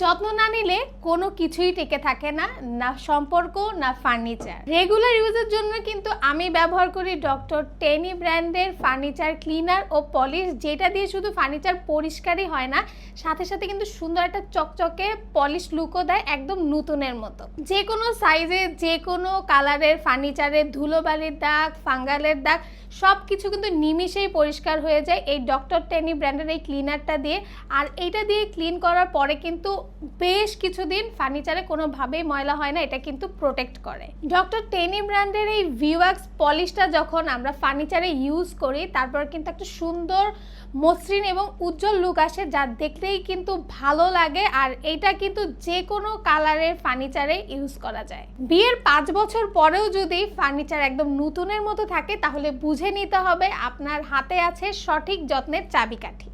যত্ন না নিলে কোনো কিছুই টিকে থাকে না না সম্পর্ক, না ফার্নিচার। রেগুলার ইউজের জন্য কিন্তু আমি ব্যবহার করি ডক্টর টেনি ব্র্যান্ডের ফার্নিচার ক্লিনার ও পলিশ যেটা দিয়ে শুধু ফার্নিচার পরিষ্কারই হয় না, সাথে সাথে কিন্তু সুন্দর একটা চকচকে পলিশ লুকও দেয় একদম নতুনের মতো। যে কোনো সাইজে যে কোনো কালারের ফার্নিচারের ধুলোবালির দাগ ফাঙ্গালের দাগ সব কিছু কিন্তু নিমিষেই পরিষ্কার হয়ে যায় এই ডক্টর টেনি ব্র্যান্ডের এই ক্লিনারটা দিয়ে। আর এইটা দিয়ে ক্লিন করার পরে কিন্তু বেশ কিছুদিন ফার্নিচারে কোনোভাবেই ময়লা হয় না, এটা কিন্তু প্রোটেক্ট করে। ডক্টর টেনি ব্র্যান্ডের এই ভিওয়াক্স পলিশটা যখন আমরা ফার্নিচারে ইউজ করি, তারপর কিন্তু একটা সুন্দর মসৃণ এবং উজ্জ্বল লুক আসে, যা দেখলেই কিন্তু ভালো লাগে, আর এটা কিন্তু যে কোনো কালারের ফার্নিচারে ইউজ করা যায়। বিয়ের পাঁচ বছর পরেও যদি ফার্নিচার একদম নতুনের মতো থাকে, তাহলে বুঝে নিতে হবে আপনার হাতে আছে সঠিক যত্নের চাবিকাঠি।